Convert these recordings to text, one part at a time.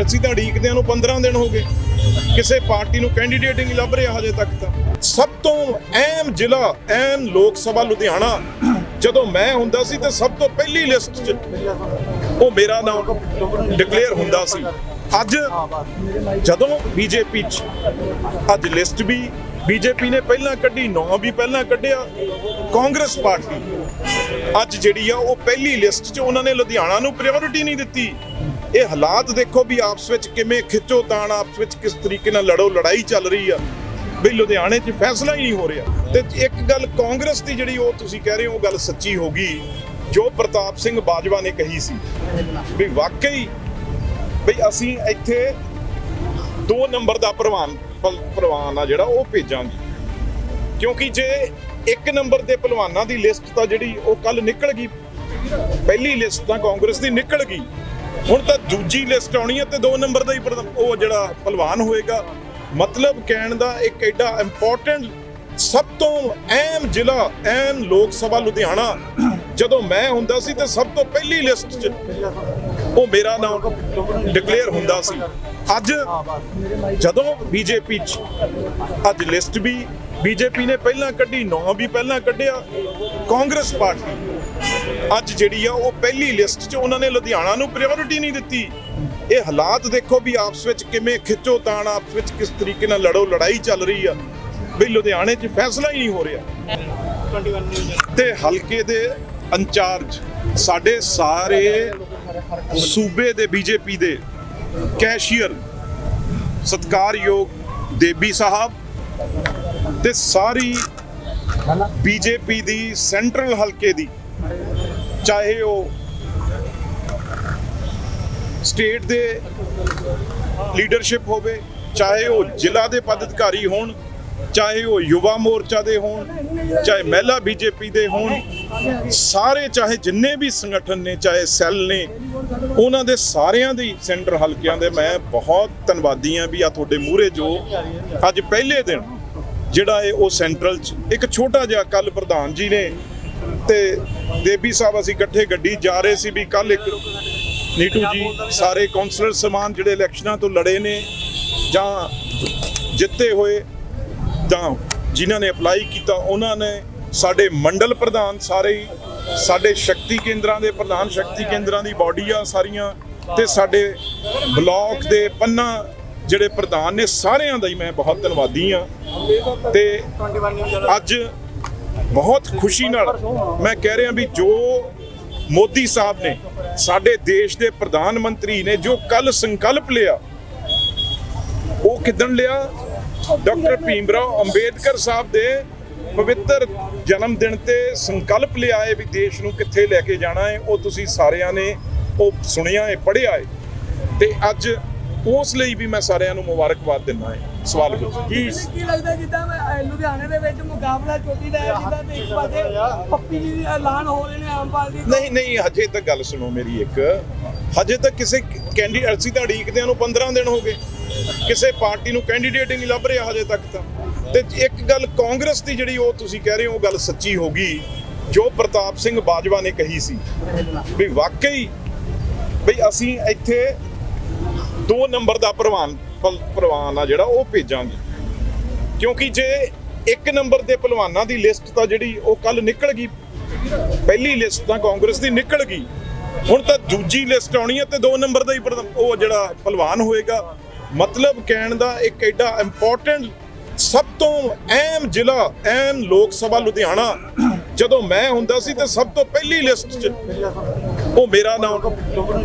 ਅਸੀਂ ਤਾਂ ਉਡੀਕਦਿਆਂ ਨੂੰ 15 ਦਿਨ ਹੋ ਗਏ। ਕਿਸੇ ਪਾਰਟੀ ਨੂੰ ਕੈਂਡੀਡੇਟ ਨਹੀਂ ਲੱਭ ਰਿਹਾ ਹਜੇ ਤੱਕ ਤਾਂ। ਸਭ ਤੋਂ ਅਹਿਮ ਜ਼ਿਲ੍ਹਾ ਐਨ ਲੋਕ ਸਭਾ ਲੁਧਿਆਣਾ। ਜਦੋਂ ਮੈਂ ਹੁੰਦਾ ਸੀ ਤਾਂ ਸਭ ਤੋਂ ਪਹਿਲੀ ਲਿਸਟ 'ਚ ਉਹ ਮੇਰਾ ਨਾਮ ਡਿਕਲੇਅਰ ਹੁੰਦਾ ਸੀ। ਅੱਜ ਜਦੋਂ ਬੀਜੇਪੀ 'ਚ ਅੱਜ ਲਿਸਟ ਵੀ ਬੀਜੇਪੀ ਨੇ ਪਹਿਲਾਂ ਕੱਢੀ, ਨੌ ਵੀ ਪਹਿਲਾਂ ਕੱਢਿਆ, ਕਾਂਗਰਸ ਪਾਰਟੀ। ਅੱਜ ਜਿਹੜੀ ਆ ਉਹ ਪਹਿਲੀ ਲਿਸਟ 'ਚ ਉਹਨਾਂ ਨੇ ਲੁਧਿਆਣਾ ਨੂੰ ਪ੍ਰਾਇੋਰਟੀ ਨਹੀਂ ਦਿੱਤੀ। ਇਹ ਹਾਲਾਤ ਦੇਖੋ ਵੀ ਆਪਸ ਵਿੱਚ ਕਿਵੇਂ ਖਿੱਚੋ ਤਾਣ, ਆਪਸ ਵਿੱਚ ਕਿਸ ਤਰੀਕੇ ਨਾਲ ਲੜੋ, ਲੜਾਈ ਚੱਲ ਰਹੀ ਆ। ਵੀ ਲੁਧਿਆਣੇ 'ਚ ਫੈਸਲਾ ਹੀ ਨਹੀਂ ਹੋ ਰਿਹਾ। ਤੇ ਇੱਕ ਗੱਲ ਕਾਂਗਰਸ ਦੀ ਜਿਹੜੀ ਉਹ ਤੁਸੀਂ ਕਹਿ ਰਹੇ ਹੋ, ਉਹ ਗੱਲ ਸੱਚੀ ਹੋ ਗਈ, ਜੋ ਪ੍ਰਤਾਪ ਸਿੰਘ ਬਾਜਵਾ ਨੇ ਕਹੀ ਸੀ। ਵੀ ਵਾਕਈ ਵੀ ਅਸੀਂ ਇੱਥੇ ਦੋ ਨੰਬਰ ਦਾ ਪ੍ਰਵਾਨ, ਪਲ- ਪ੍ਰਵਾਨ ਆ ਜਿਹੜਾ, ਉਹ ਭੇਜਾਂਗੇ। ਕਿਉਂਕਿ ਜੇ ਇੱਕ ਨੰਬਰ ਦੇ ਪਹਿਲਵਾਨਾਂ ਦੀ ਲਿਸਟ ਤਾਂ ਜਿਹੜੀ ਉਹ ਕੱਲ ਨਿਕਲ ਗਈ। ਪਹਿਲੀ ਲਿਸਟ ਤਾਂ ਕਾਂਗਰਸ ਦੀ ਨਿਕਲ ਗਈ। ਹੁਣ ਤਾਂ ਦੂਜੀ ਲਿਸਟ ਆਉਣੀ ਹੈ ਤੇ ਦੋ ਨੰਬਰ ਦਾ ਹੀ ਪ੍ਰਧ- ਉਹ ਜਿਹੜਾ ਪਹਿਲਵਾਨ ਹੋਏਗਾ। ਮਤਲਬ ਕਹਿਣ ਦਾ ਇੱਕ ਐਡਾ ਇੰਪੋਰਟੈਂਟ ਸਭ ਤੋਂ ਅਹਿਮ ਜ਼ਿਲ੍ਹਾ ਅਹਿਮ ਲੋਕ ਸਭਾ ਲੁਧਿਆਣਾ। ਜਦੋਂ ਮੈਂ ਹੁੰਦਾ ਸੀ ਤੇ ਸਭ ਤੋਂ ਪਹਿਲੀ ਲਿਸਟ 'ਚ ਉਹ ਮੇਰਾ ਨਾਮ ਡਿਕਲੇਅਰ ਹੁੰਦਾ ਸੀ। ਅੱਜ ਜਦੋਂ ਬੀਜੇਪੀ 'ਚ ਅੱਜ ਲਿਸਟ ਵੀ ਬੀਜੇਪੀ ਨੇ ਪਹਿਲਾਂ ਕੱਢੀ, ਨੌ ਵੀ ਪਹਿਲਾਂ ਕੱਢਿਆ। ਕਾਂਗਰਸ ਪਾਰਟੀ ਅੱਜ ਜਿਹੜੀ ਆ, ਉਹ ਪਹਿਲੀ ਲਿਸਟ 'ਚ ਉਹਨਾਂ ਨੇ ਲੁਧਿਆਣਾ ਨੂੰ ਪ੍ਰਾਇੋਰਟੀ ਨਹੀਂ ਦਿੱਤੀ। ਇਹ ਹਾਲਾਤ ਦੇਖੋ ਵੀ ਆਪਸ ਵਿੱਚ ਕਿਵੇਂ ਖਿੱਚੋ ਤਾਣ, ਆਪਸ ਵਿੱਚ ਕਿਸ ਤਰੀਕੇ ਨਾਲ ਲੜੋ, ਲੜਾਈ ਚੱਲ ਰਹੀ ਆ। ਵੀ ਲੁਧਿਆਣੇ 'ਚ ਫੈਸਲਾ ਹੀ ਨਹੀਂ ਹੋ ਰਿਹਾ। ਤੇ ਹਲਕੇ ਦੇ ਇੰਚਾਰਜ, ਸਾਡੇ ਸਾਰੇ ਸੂਬੇ ਦੇ ਬੀਜੇਪੀ ਦੇ ਕੈਸ਼ੀਅਰ, ਸਤਕਾਰਯੋਗ ਦੇਬੀ ਸਾਹਿਬ ਤੇ ਸਾਰੀ ਬੀਜੇਪੀ ਦੀ ਸੈਂਟਰਲ ਹਲਕੇ ਦੀ ਚਾਹੇ ਉਹ ਸਟੇਟ ਦੇ ਲੀਡਰਸ਼ਿਪ ਹੋਵੇ, ਚਾਹੇ ਉਹ ਜ਼ਿਲ੍ਹਾ ਦੇ ਪਦ ਅਧਿਕਾਰੀ ਹੋਣ, ਚਾਹੇ ਉਹ ਯੁਵਾ ਮੋਰਚਾ ਦੇ ਹੋਣ, ਚਾਹੇ ਮਹਿਲਾ ਬੀਜੇਪੀ ਦੇ ਹੋਣ, ਸਾਰੇ ਚਾਹੇ ਜਿੰਨੇ ਵੀ ਸੰਗਠਨ ਨੇ, ਚਾਹੇ ਸੈੱਲ ਨੇ, ਉਹਨਾਂ ਦੇ ਸਾਰਿਆਂ ਦੀ ਸੈਂਟਰ ਹਲਕਿਆਂ ਦੇ ਮੈਂ ਬਹੁਤ ਧੰਨਵਾਦੀ ਆ ਵੀ ਆ ਤੁਹਾਡੇ ਮੂਹਰੇ ਜੋ ਅੱਜ ਪਹਿਲੇ ਦਿਨ ਜਿਹੜਾ ਇਹ ਉਹ ਸੈਂਟਰਲ ਚ ਇੱਕ ਛੋਟਾ ਜਿਹਾ ਕੱਲ ਪ੍ਰਧਾਨ ਜੀ ਨੇ ਤੇ ਦੇਬੀ ਸਾਹਿਬ ਅਸੀਂ ਇਕੱਠੇ ਗੱਡੀ ਜਾ ਰਹੇ ਸੀ ਵੀ ਕੱਲ ਇੱਕ ਨੀਟੂ ਜੀ ਸਾਰੇ ਕਾਉਂਸਲਰ ਸਮਾਨ ਜਿਹੜੇ ਇਲੈਕਸ਼ਨਾਂ ਤੋਂ ਲੜੇ ਨੇ ਜਾਂ ਜਿੱਤੇ ਹੋਏ ਜਾਂ ਜਿਨ੍ਹਾਂ ਨੇ ਅਪਲਾਈ ਕੀਤਾ, ਉਹਨਾਂ ਨੇ ਸਾਡੇ ਮੰਡਲ ਪ੍ਰਧਾਨ ਸਾਰੇ ਹੀ, ਸਾਡੇ ਸ਼ਕਤੀ ਕੇਂਦਰਾਂ ਦੇ ਪ੍ਰਧਾਨ ਸ਼ਕਤੀ ਕੇਂਦਰਾਂ ਦੀ ਬਾਡੀ ਆ ਸਾਰੀਆਂ ਤੇ ਸਾਡੇ ਬਲਾਕ ਦੇ ਪੰਨਾ ਜਿਹੜੇ ਪ੍ਰਧਾਨ ਨੇ ਸਾਰਿਆਂ ਦਾ ਹੀ ਮੈਂ ਬਹੁਤ ਧੰਨਵਾਦੀ ਆ ਤੇ ਅੱਜ ਬਹੁਤ ਖੁਸ਼ੀ ਨਾਲ ਮੈਂ ਕਹਿ ਰਿਹਾ ਵੀ ਜੋ ਮੋਦੀ ਸਾਹਿਬ ਨੇ ਸਾਡੇ ਦੇਸ਼ ਦੇ ਪ੍ਰਧਾਨ ਮੰਤਰੀ ਨੇ ਜੋ ਕੱਲ ਸੰਕਲਪ ਲਿਆ, ਉਹ ਕਿਦਣ ਲਿਆ? ਡਾਕਟਰ ਭੀਮਰਾਓ ਅੰਬੇਦਕਰ ਸਾਹਿਬ ਦੇ ਪਵਿੱਤਰ ਜਨਮ ਦਿਨ ਤੇ ਸੰਕਲਪ ਲਿਆ ਹੈ ਵੀ ਦੇਸ਼ ਨੂੰ ਕਿੱਥੇ ਲੈ ਕੇ ਜਾਣਾ ਹੈ, ਉਹ ਤੁਸੀਂ ਸਾਰਿਆਂ ਨੇ ਉਹ ਸੁਣਿਆ ਹੈ, ਪੜ੍ਹਿਆ ਹੈ ਤੇ ਅੱਜ ਉਸ ਲਈ ਵੀ ਮੈਂ ਸਾਰਿਆਂ ਨੂੰ ਮੁਬਾਰਕਬਾਦ ਦਿੰਦਾ ਹਾਂ ਸਵਾਲ ਪੁੱਛੋ। ਜੀ ਕੀ ਲੱਗਦਾ ਜਿੱਦਾਂ ਮੈਂ, ਲੁਧਿਆਣੇ ਦੇ ਵਿੱਚ ਮੁਕਾਬਲਾ ਚੋਟੀ ਦਾ ਹੈ ਜਿੱਦਾਂ ਤੇ ਇੱਕ ਪਾਸੇ ਪੱਪੀ ਜੀ ਦੇ ਐਲਾਨ ਹੋ ਰਹੇ ਨੇ ਆਮ ਪਾਰਟੀ। ਨਹੀਂ ਨਹੀਂ ਹਜੇ ਤੱਕ ਗੱਲ ਸੁਣੋ ਮੇਰੀ ਇੱਕ। ਹਜੇ ਤੱਕ ਕਿਸੇ ਕੈਂਡੀਡੇਟ ਅਸੀਂ ਤਾਂ ਉਡੀਕਦਿਆਂ ਨੂੰ 15 ਦਿਨ ਹੋ ਗਏ। ਕਿਸੇ ਪਾਰਟੀ ਨੂੰ ਕੈਂਡੀਡੇਟ ਹੀ ਨਹੀਂ ਲੱਭ ਰਿਹਾ ਹਜੇ ਤੱਕ ਤਾਂ। ਤੇ ਇੱਕ ਗੱਲ ਕਾਂਗਰਸ ਦੀ ਜਿਹੜੀ ਉਹ ਤੁਸੀਂ ਕਹਿ ਰਹੇ ਹੋ ਉਹ ਗੱਲ ਸੱਚੀ ਹੋ ਗਈ ਜੋ ਪ੍ਰਤਾਪ ਸਿੰਘ ਬਾਜਵਾ ਨੇ ਕਹੀ ਸੀ। ਵੀ ਵਾਕਈ ਵੀ ਅਸੀਂ ਇੱਥੇ ਦੋ ਨੰਬਰ ਦਾ ਪ੍ਰਵਾਨ ਪ੍ਰਵਾਨ ਆ ਜਿਹੜਾ ਉਹ ਭੇਜਾਂਗੇ। ਕਿਉਂਕਿ ਜੇ ਇੱਕ ਨੰਬਰ ਦੇ ਪਹਿਲਵਾਨਾਂ ਦੀ ਲਿਸਟ ਤਾਂ ਜਿਹੜੀ ਉਹ ਕੱਲ ਨਿਕਲ ਗਈ, ਪਹਿਲੀ ਲਿਸਟ ਤਾਂ ਕਾਂਗਰਸ ਦੀ ਨਿਕਲ ਗਈ। ਹੁਣ ਤਾਂ ਦੂਜੀ ਲਿਸਟ ਆਉਣੀ ਹੈ ਤੇ ਦੋ ਨੰਬਰ ਦਾ ਹੀ ਪ੍ਰਧ- ਉਹ ਜਿਹੜਾ ਪਹਿਲਵਾਨ ਹੋਏਗਾ। ਮਤਲਬ ਕਹਿਣ ਦਾ ਇੱਕ ਐਡਾ ਇੰਪੋਰਟੈਂਟ ਸਭ ਤੋਂ ਅਹਿਮ ਜ਼ਿਲ੍ਹਾ, ਅਹਿਮ ਲੋਕ ਸਭਾ ਲੁਧਿਆਣਾ। ਜਦੋਂ ਮੈਂ ਹੁੰਦਾ ਸੀ ਤੇ ਸਭ ਤੋਂ ਪਹਿਲੀ ਲਿਸਟ 'ਚ ਉਹ ਮੇਰਾ ਨਾਮ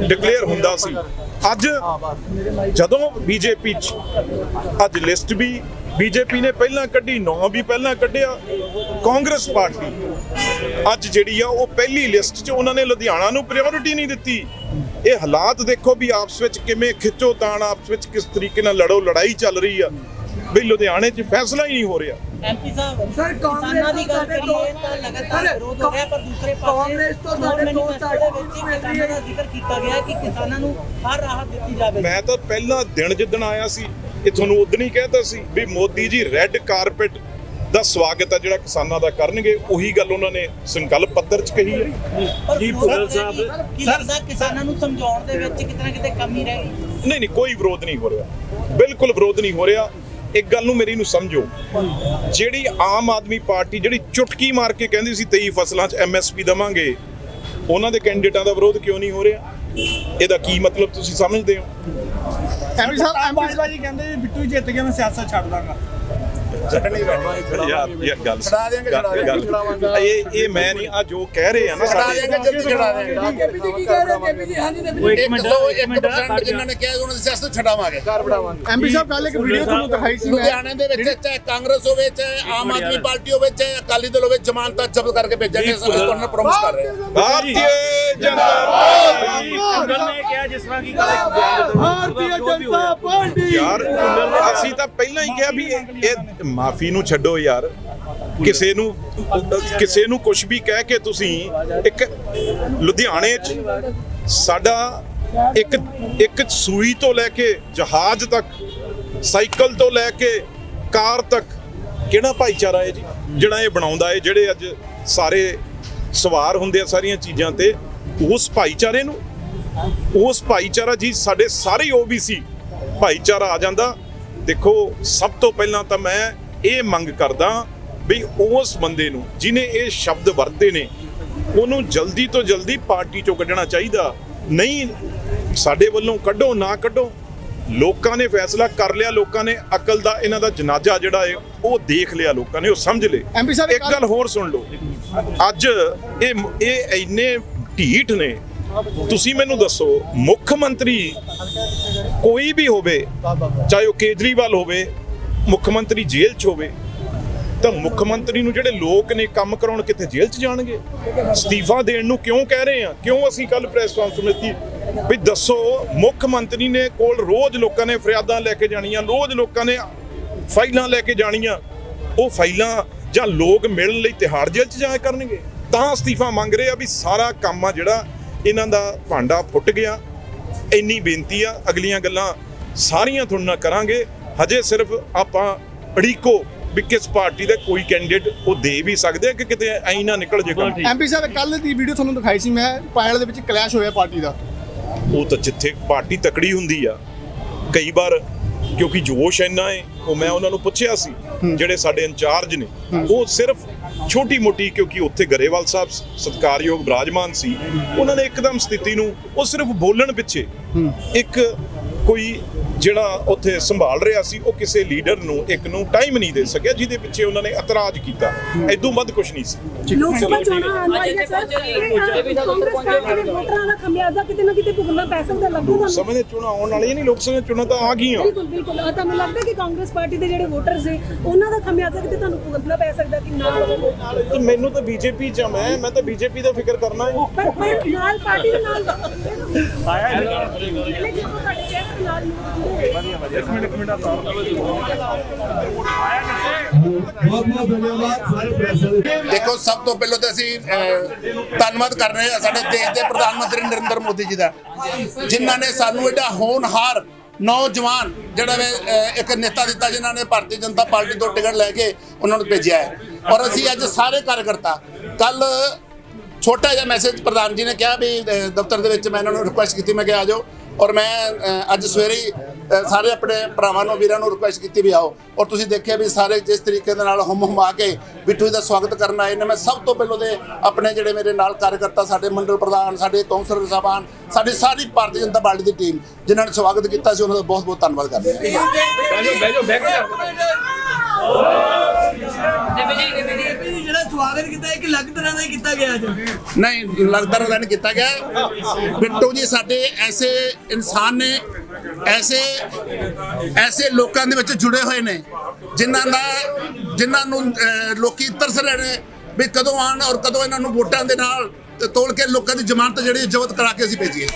ਡਿਕਲੇਅਰ ਹੁੰਦਾ ਸੀ। ਅੱਜ ਜਦੋਂ ਬੀਜੇਪੀ 'ਚ ਅੱਜ ਲਿਸਟ ਵੀ ਬੀਜੇਪੀ ਨੇ ਪਹਿਲਾਂ ਕੱਢੀ, ਨੌ ਵੀ ਪਹਿਲਾਂ ਕੱਢਿਆ, ਕਾਂਗਰਸ ਪਾਰਟੀ ਅੱਜ ਜਿਹੜੀ ਆ ਉਹ ਪਹਿਲੀ ਲਿਸਟ 'ਚ ਉਹਨਾਂ ਨੇ ਲੁਧਿਆਣਾ ਨੂੰ ਪ੍ਰਾਇੋਰਟੀ ਨਹੀਂ ਦਿੱਤੀ। ਇਹ ਹਾਲਾਤ ਦੇਖੋ ਵੀ ਆਪਸ ਵਿੱਚ ਕਿਵੇਂ ਖਿੱਚੋ ਤਾਣ ਆਪਸ ਵਿੱਚ ਕਿਸ ਤਰੀਕੇ ਨਾਲ ਲੜੋ ਲੜਾਈ ਚੱਲ ਰਹੀ ਆ। ਵੀ ਲੁਧਿਆਣੇ 'ਚ ਫੈਸਲਾ ਹੀ ਨਹੀਂ ਹੋ ਰਿਹਾ। ਐਮਪੀ ਸਾਹਿਬ ਸਰ, ਕਾਂਗਰਸ ਕਿਸਾਨਾਂ ਦੀ ਗੱਲ ਕਰੀਏ ਦੋ- ਤਾਂ ਲਗਾਤਾਰ ਸਰ, ਵਿਰੋਧ ਹੋ ਰਿਹਾ ਪਰ ਦੂਸਰੇ ਪਾਸੇ ਕਾਂਗਰਸ ਤੋਂ ਚੋਣ ਦੋ ਦੇ ਕਿਸਾਨਾਂ ਦਾ ਜ਼ਿਕਰ ਕੀਤਾ ਗਿਆ ਕਿ ਕਿਸਾਨਾਂ ਨੂੰ ਹਰ ਰਾਹਤ ਦਿੱਤੀ ਜਾਵੇ। ਮੈਂ ਤਾਂ ਪਹਿਲਾ ਦਿਨ ਜਿੱਦਣ ਆਇਆ ਸੀ ਇਹ ਤੁਹਾਨੂੰ ਉਦੋਂ ਹੀ ਕਹਿਤਾ ਸੀ ਵੀ ਮੋਦੀ ਜੀ ਰੈੱਡ ਕਾਰਪੇਟ ਦਾ ਸਵਾਗਤ ਆ ਜਿਹੜਾ ਕਿਸਾਨਾਂ ਦਾ ਕਰਨਗੇ ਉਹੀ ਗੱਲ ਉਹਨਾਂ ਨੇ ਸੰਕਲਪ ਪੱਤਰ 'ਚ ਕਹੀ ਹੈ। ਪਰ ਕੀ ਲੱਗਦਾ ਕਿਸਾਨਾਂ ਨੂੰ ਸਮਝਾਉਣ ਦੇ ਵਿੱਚ ਕਿਤੇ ਨਾ ਕਿਤੇ ਕਮੀ ਰਹਿ ਗਈ? ਨਹੀਂ ਨਹੀਂ ਕੋਈ ਵਿਰੋਧ ਨਹੀਂ ਹੋ ਰਿਹਾ। ਬਿਲਕੁਲ ਵਿਰੋਧ ਨਹੀਂ ਹੋ ਰਿਹਾ। ਇੱਕ ਗੱਲ ਨੂੰ ਮੇਰੀ ਨੂੰ ਸਮਝੋ। ਜਿਹੜੀ ਆਮ ਆਦਮੀ ਪਾਰਟੀ ਜਿਹੜੀ ਚੁਟਕੀ ਮਾਰ ਕੇ ਕਹਿੰਦੀ ਸੀ 23 ਫਸਲਾਂ 'ਚ ਐਮਐਸਪੀ ਦਵਾਂਗੇ, ਉਹਨਾਂ ਦੇ ਕੈਂਡੀਡੇਟਾਂ ਦਾ ਵਿਰੋਧ ਕਿਉਂ ਨਹੀਂ ਹੋ ਰਿਹਾ? ਇਹਦਾ ਕੀ ਮਤਲਬ ਤੁਸੀਂ ਸਮਝਦੇ ਹੋ? ਐਮਪੀ ਸਾਹਿਬ ਬਾਜਵਾ ਜੀ ਕਹਿੰਦੇ ਬਿੱਟੂ ਜਿੱਤ ਗਿਆ, ਮੈਂ ਸਿਆਸਤ ਛੱਡ ਦਾਂਗਾ। ਯਾਰ ਯਾਰ ਗੱਲ ਛਡਾ ਦਿਆਂਗੇ, ਛਡਾ ਦਿਆਂਗੇ, ਗੱਲ- ਛਡਾਵਾਂਗੇ। ਇਹ ਇਹ ਮੈਂ ਨਹੀਂ ਆ ਜੋ ਕਹਿ ਰਹੇ ਆ ਨਾ ਛਡਾ ਸਾਡੇ ਦੇਂਗੇ ਜਲਦੀ ਛਡਾ ਦੇਂਗੇ ਕੇਪੀ ਜੀ ਕੀ ਕਹਿ ਰਹੇ ਕੇਪੀ ਜੀ ਹਾਂਜੀ ਕੇਪੀ ਜੀ। 101% ਜਿਨ੍ਹਾਂ ਨੇ ਕਿਹਾ ਉਹਨਾਂ ਦੀ ਸਿਆਸਤ ਛਡਾਵਾਂਗੇ। ਐਮਪੀ ਸਾਹਿਬ ਕੱਲ ਇੱਕ ਵੀਡੀਓ ਤੁਹਾਨੂੰ ਦਿਖਾਈ ਸੀ ਮੈਂ। ਲੁਧਿਆਣੇ ਦੇ ਵਿੱਚ ਚਾਹੇ ਕਾਂਗਰਸ ਹੋਵੇ ਚਾਹੇ ਆਮ ਆਦਮੀ ਪਾਰਟੀ ਹੋਵੇ ਚਾਹੇ ਅਕਾਲੀ ਦਲ ਹੋਵੇ ਜ਼ਮਾਨਤਾਂ ਜ਼ਬਤ ਕਰਕੇ ਭੇਜਾਂਗੇ ਇਸ ਤੁਹਾਨੂੰ ਪ੍ਰੋਮਿਸ ਕਰ ਰਹੇ ਭਾਰਤੀ ਜਨਤਾ ਪਾਰਟੀ ਅੰਕਲ ਨੇ ਕਿਹਾ ਜਿਸ ਤਰ੍ਹਾਂ ਕਿ ਕੱਲ ਭਾਰਤੀ ਜਨਤਾ ਪਾਰਟੀ। ਯਾਰ ਅਸੀਂ ਤਾਂ ਪਹਿਲਾਂ ਹੀ ਕਿਹਾ ਵੀ ਇਹ- ਇਹ ਮਾਫੀ ਨੂੰ ਛੱਡੋ ਯਾਰ। ਕਿਸੇ ਨੂੰ ਕਿਸੇ ਨੂੰ ਕੁਝ ਵੀ ਕਹਿ ਕੇ ਤੁਸੀਂ ਇੱਕ ਲੁਧਿਆਣੇ 'ਚ ਸਾਡਾ ਇੱਕ ਇੱਕ ਸੂਈ ਤੋਂ ਲੈ ਕੇ ਜਹਾਜ਼ ਤੱਕ, ਸਾਈਕਲ ਤੋਂ ਲੈ ਕੇ ਕਾਰ ਤੱਕ ਕਿਹੜਾ ਭਾਈਚਾਰਾ ਹੈ ਜੀ? ਜਿਹੜਾ ਇਹ ਬਣਾਉਂਦਾ ਹੈ, ਜਿਹੜੇ ਅੱਜ ਸਾਰੇ ਸਵਾਰ ਹੁੰਦੇ ਆ ਸਾਰੀਆਂ ਚੀਜ਼ਾਂ ਤੇ, ਉਸ ਭਾਈਚਾਰੇ ਨੂੰ, ਉਸ ਭਾਈਚਾਰਾ ਜੀ, ਸਾਡੇ ਸਾਰੇ ਓਬੀਸੀ ਭਾਈਚਾਰਾ ਆ ਜਾਂਦਾ। ਦੇਖੋ ਸਭ ਤੋਂ ਪਹਿਲਾਂ ਤਾਂ ਮੈਂ ਇਹ ਮੰਗ ਕਰਦਾ ਵੀ ਉਸ ਬੰਦੇ ਨੂੰ ਜਿਨੇ ਇਹ ਸ਼ਬਦ ਵਰਤੇ ਨੇ ਉਹਨੂੰ ਜਲਦੀ ਤੋਂ ਜਲਦੀ ਪਾਰਟੀ ਚੋਂ ਕੱਢਣਾ ਚਾਹੀਦਾ। ਨਹੀਂ ਸਾਡੇ ਵੱਲੋਂ ਕੱਢੋ ਨਾ ਕੱਢੋ। ਲੋਕਾਂ ਨੇ ਫੈਸਲਾ ਕਰ ਲਿਆ ਲੋਕਾਂ ਨੇ ਅਕਲ ਦਾ ਇਹਨਾਂ ਦਾ ਜਨਾਜ਼ਾ ਜਿਹੜਾ ਹੈ ਉਹ ਦੇਖ ਲਿਆ ਲੋਕਾਂ ਨੇ ਉਹ ਸਮਝ ਲਏ। ਇੱਕ ਗੱਲ ਹੋਰ ਸੁਣ ਲਓ। ਅੱਜ ਇਹ ਇਹ ਇੰਨੇ ਢੀਠ ਨੇ ਤੁਸੀਂ ਮੈਨੂੰ ਦੱਸੋ, ਮੁੱਖ ਮੰਤਰੀ ਕੋਈ ਵੀ ਹੋਵੇ, ਚਾਹੇ ਉਹ ਕੇਜਰੀਵਾਲ ਹੋਵੇ, ਮੁੱਖ ਮੰਤਰੀ ਜੇਲ੍ਹ 'ਚ ਹੋਵੇ, ਤਾਂ ਮੁੱਖ ਮੰਤਰੀ ਨੂੰ ਜਿਹੜੇ ਲੋਕ ਨੇ ਕੰਮ ਕਰਾਉਣ ਕਿੱਥੇ ਜੇਲ੍ਹ 'ਚ ਜਾਣਗੇ? ਅਸਤੀਫਾ ਦੇਣ ਨੂੰ ਕਿਉਂ ਕਹਿ ਰਹੇ ਆ ਕਿਉਂ ਅਸੀਂ ਕੱਲ ਪ੍ਰੈਸ ਕਾਨਫਰੰਸ ਕੀਤੀ ਵੀ ਦੱਸੋ, ਮੁੱਖ ਮੰਤਰੀ ਨੇ ਕੋਲ ਰੋਜ਼ ਲੋਕਾਂ ਨੇ ਫਰਿਆਦਾਂ ਲੈ ਕੇ ਜਾਣੀਆਂ, ਰੋਜ਼ ਲੋਕਾਂ ਨੇ ਫਾਈਲਾਂ ਲੈ ਕੇ ਜਾਣੀਆਂ। ਉਹ ਫਾਈਲਾਂ ਜਾਂ ਲੋਕ ਮਿਲਣ ਲਈ ਤਿਹਾੜ ਜੇਲ੍ਹ 'ਚ ਜਾਇਆ ਕਰਨਗੇ? ਤਾਂ ਅਸਤੀਫਾ ਮੰਗ ਰਹੇ ਆ ਵੀ ਸਾਰਾ ਕੰਮ ਆ ਜਿਹੜਾ ਇਹਨਾਂ ਦਾ ਭਾਂਡਾ ਫੁੱਟ ਗਿਆ। ਇੰਨੀ ਬੇਨਤੀ ਆ ਅਗਲੀਆਂ ਗੱਲਾਂ ਸਾਰੀਆਂ ਤੁਹਾਡੇ ਨਾਲ ਕਰਾਂਗੇ। ਹਜੇ ਸਿਰਫ ਆਪਾਂ ਅੜੀਕੋ ਵੀ ਕਿਸ ਪਾਰਟੀ ਦਾ ਕੋਈ ਕੈਂਡੀਡੇਟ ਉਹ ਦੇ ਵੀ ਸਕਦੇ ਆ ਕਿ ਕਿਤੇ ਐਂ ਨਾ ਨਿਕਲ ਜੇ ਕੰਮ। ਐਮਪੀ ਸਾਹਿਬ ਕੱਲ ਦੀ ਵੀਡੀਓ ਤੁਹਾਨੂੰ ਦਿਖਾਈ ਸੀ ਮੈਂ ਪਾਇਲ ਦੇ ਵਿੱਚ ਕਲੈਸ਼ ਹੋਇਆ ਪਾਰਟੀ ਦਾ। ਉਹ ਤਾਂ ਜਿੱਥੇ ਪਾਰਟੀ ਤਕੜੀ ਹੁੰਦੀ ਆ ਕਈ ਵਾਰ ਕਿਉਂਕਿ ਜੋਸ਼ ਇੰਨਾ ਹੈ ਉਹ ਮੈਂ ਉਹਨਾਂ ਨੂੰ ਪੁੱਛਿਆ ਸੀ ਜਿਹੜੇ ਸਾਡੇ ਇੰਚਾਰਜ ਨੇ ਉਹ ਸਿਰਫ ਛੋਟੀ ਮੋਟੀ ਕਿਉਂਕਿ ਉੱਥੇ ਗਰੇਵਾਲ ਸਾਹਿਬ ਸਤਿਕਾਰਯੋਗ ਬਰਾਜਮਾਨ ਸੀ ਉਹਨਾਂ ਨੇ ਇੱਕਦਮ ਸਥਿਤੀ ਨੂੰ ਉਹ ਸਿਰਫ ਬੋਲਣ ਪਿੱਛੇ ਇੱਕ ਕੋਈ ਜਿਹੜਾ ਉੱਥੇ ਸੰਭਾਲ ਰਿਹਾ ਸੀ ਉਹ ਕਿਸੇ ਲੀਡਰ ਨੂੰ ਇੱਕ ਨੂੰ ਟਾਈਮ ਨਹੀਂ ਦੇ ਸਕਿਆ ਜਿਹਦੇ ਪਿੱਛੇ ਉਹਨਾਂ ਨੇ ਇਤਰਾਜ਼ ਕੀਤਾ। ਐਦੋਂ ਵੱਧ ਕੁਝ ਨਹੀਂ ਸੀ। ਲੋਕ ਸਭਾ ਚੋਣਾਂ ਆਉਣ ਵਾਲੀਆਂ ਸਰ। ਕਾਂਗਰਸ ਵੋਟਰਾਂ ਦਾ ਖਮਿਆਜ਼ਾ ਕਿਤੇ ਨਾ ਕਿਤੇ ਭੁਗਤਣਾ ਪੈ ਸਕਦਾ ਲੱਗਦਾ ਲੋਕ ਤੁਹਾਨੂੰ ਸਮੇਂ ਦੇ ਚੋਣਾਂ ਆਉਣ ਵਾਲੀਆਂ ਨਹੀਂ ਲੋਕ ਸਮੇਂ ਚੋਣਾਂ ਤਾਂ ਆ ਗਈਆਂ। ਬਿਲਕੁਲ ਬਿਲਕੁਲ। ਆਹ ਤੁਹਾਨੂੰ ਲੱਗਦਾ ਕਿ ਕਾਂਗਰਸ ਪਾਰਟੀ ਦੇ ਜਿਹੜੇ ਵੋਟਰਸ ਨੇ ਉਹਨਾਂ ਦਾ ਖਮਿਆਜ਼ਾ ਕਿਤੇ ਤੁਹਾਨੂੰ ਭੁਗਤਣਾ ਪੈ ਸਕਦਾ ਕਿ ਨਾ? ਤੇ ਮੈਨੂੰ ਤਾਂ ਬੀਜੇਪੀ ਚ ਆ ਮੈਂ ਮੈਂ ਤਾਂ ਬੀਜੇਪੀ ਦਾ ਫਿਕਰ ਕਰਨਾ ਹੈ। ਪਰ ਪਰ ਨਾਲ ਪਾਰਟੀ ਦੇ ਨਾਲ ਆਇਆ ਨਾਲ ਵਧੀਆ ਬਹੁਤ ਬਹੁਤ ਧੰਨਵਾਦ ਸਾਰੇ ਪ੍ਰੈਸ ਵਾਲੇ। ਦੇਖੋ ਸਭ ਤੋਂ ਪਹਿਲਾਂ ਤਾਂ ਅਸੀਂ ਧੰਨਵਾਦ ਕਰ ਰਹੇ ਹਾਂ ਸਾਡੇ ਦੇਸ਼ ਦੇ ਪ੍ਰਧਾਨ ਮੰਤਰੀ ਨਰਿੰਦਰ ਮੋਦੀ ਜੀ ਦਾ ਜਿਨ੍ਹਾਂ ਨੇ ਸਾਨੂੰ ਇਹਦਾ ਹੋਣਹਾਰ ਨੌਜਵਾਨ ਜਿਹੜਾ ਇੱਕ ਨੇਤਾ ਦਿੱਤਾ ਜਿਨ੍ਹਾਂ ਨੇ ਭਾਰਤੀ ਜਨਤਾ ਪਾਰਟੀ ਤੋਂ ਟਿਕਟ ਲੈ ਕੇ ਉਹਨਾਂ ਨੂੰ ਭੇਜਿਆ ਹੈ। ਔਰ ਅਸੀਂ ਅੱਜ ਸਾਰੇ ਕਾਰਜਕਰਤਾ ਕੱਲ ਛੋਟਾ ਜਿਹਾ ਮੈਸੇਜ ਪ੍ਰਧਾਨ ਜੀ ਨੇ ਕਿਹਾ ਵੀ ਦਫ਼ਤਰ ਦੇ ਵਿੱਚ ਮੈਂ ਇਹਨਾਂ ਨੂੰ ਰਿਕੁਐਸਟ ਕੀਤੀ ਮੈਂ ਕਿ ਆ ਜਾਓ। ਔਰ ਮੈਂ ਅੱਜ ਸਵੇਰੇ ਸਾਰੇ ਆਪਣੇ ਭਰਾਵਾਂ ਨੂੰ ਵੀਰਾਂ ਨੂੰ ਰਿਕੁਐਸਟ ਕੀਤੀ ਵੀ ਆਓ। ਔਰ ਤੁਸੀਂ ਦੇਖਿਆ ਵੀ ਸਾਰੇ ਜਿਸ ਤਰੀਕੇ ਦੇ ਨਾਲ ਹਮ ਹਮਾ ਕੇ ਬਿੱਟੂ ਜੀ ਦਾ ਸਵਾਗਤ ਕਰਨ ਆਏ ਨੇ। ਮੈਂ ਸਭ ਤੋਂ ਪਹਿਲਾਂ ਦੇ ਆਪਣੇ ਜਿਹੜੇ ਮੇਰੇ ਨਾਲ ਕਾਰਜਕਰਤਾ ਸਾਡੇ ਮੰਡਲ ਪ੍ਰਧਾਨ ਸਾਡੇ ਕੌਂਸਲਰ ਸਾਹਿਬਾਨ ਸਾਡੀ ਸਾਰੀ ਭਾਰਤੀ ਜਨਤਾ ਪਾਰਟੀ ਦੀ ਟੀਮ ਜਿਨ੍ਹਾਂ ਨੇ ਸਵਾਗਤ ਕੀਤਾ ਸੀ ਉਹਨਾਂ ਦਾ ਬਹੁਤ ਬਹੁਤ ਧੰਨਵਾਦ ਕਰਦੇ ਹਾਂ। ਕੇਪੀ ਜੀ ਜਿਹੜਾ ਸਵਾਗਤ ਕੀਤਾ ਇੱਕ ਅਲੱਗ ਤਰ੍ਹਾਂ ਦਾ ਕੀਤਾ ਗਿਆ ਅੱਜ। ਨਹੀਂ ਨਹੀਂ ਕੀਤਾ ਗਿਆ। ਬਿੱਟੂ ਜੀ ਸਾਡੇ ਐਸੇ ਇਨਸਾਨ ਨੇ ਐਸੇ ਐਸੇ ਲੋਕਾਂ ਦੇ ਵਿੱਚ ਜੁੜੇ ਹੋਏ ਨੇ ਜਿਨ੍ਹਾਂ ਦਾ ਜਿਨ੍ਹਾਂ ਨੂੰ ਅਹ, ਲੋਕੀ ਤਰਸ ਰਹੇ ਨੇ ਵੀ ਕਦੋਂ ਆਣ ਔਰ ਕਦੋਂ ਇਹਨਾਂ ਨੂੰ ਵੋਟਾਂ ਦੇ ਨਾਲ ਤੋਲ ਕੇ ਲੋਕਾਂ ਦੀ ਜ਼ਮਾਨਤ ਜਿਹੜੀ ਜ਼ਬਤ ਕਰਾ ਕੇ ਅਸੀਂ ਭੇਜੀਏ।